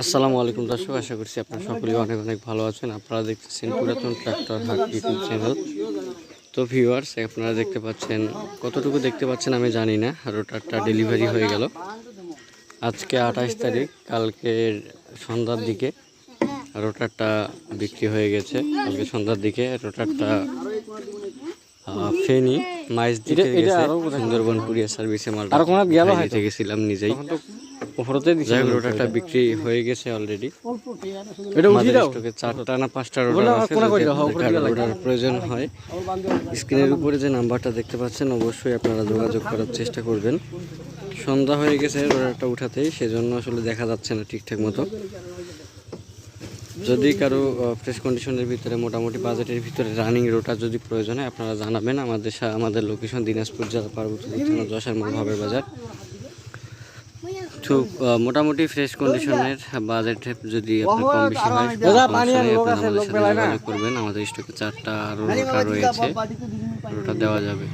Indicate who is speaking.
Speaker 1: আসসালামু আলাইকুম দর্শক আশা করছি আপনারা সকলেই অনেক অনেক ভালো আছেন। আপনারা দেখতেছেন পুরাতন ট্রাক্টর হাট ইউটিউব চ্যানেল। তো ভিউয়ার্স আপনারা দেখতে পাচ্ছেন কতটুকু দেখতে পাচ্ছেন আমি জানি না রোটারটা ডেলিভারি হয়ে গেল। আজকে আঠাশ তারিখ কালকের সন্ধ্যার দিকে রোটারটা বিক্রি হয়ে গেছে। কালকে সন্ধ্যার দিকে রোটারটা ফেনি মাইজ গেছে। সুন্দরবন কুরিয়ার সার্ভিসে মাল গেছিলাম নিজেই।
Speaker 2: ওপরতে দিছে
Speaker 1: হোক বিক্রি হয়ে গেছে অলরেডি
Speaker 2: এটা উঠিয়ে দাও
Speaker 1: স্টকে চারটা না পাঁচটা আছে কারও রোটার প্রয়োজন হয় স্ক্রিনের উপরে যে নাম্বারটা দেখতে পাচ্ছেন অবশ্যই আপনারা যোগাযোগ করার চেষ্টা করবেন। সন্ধ্যা হয়ে গেছে রোটারটা উঠাতেই সেজন্য আসলে দেখা যাচ্ছে না ঠিকঠাক মতো। যদি কারও ফ্রেশ কন্ডিশনের ভিতরে মোটামুটি বাজেটের ভিতরে রানিং রোটার যদি প্রয়োজন হয় আপনারা জানাবেন। আমাদের সা- আমাদের লোকেশন দিনাজপুর জেলা পার্বতীপুর থানা যশোর মোড় বাজার তো আহ, মোটামুটি ফ্রেশ কন্ডিশনের বাজেট যদি আপনার কম বেশি হয় আপনারা আমাদের সাথে যোগাযোগ করবেন। আমাদের স্টকে চারটা রোটা রয়েছে রোটা দেওয়া যাবে।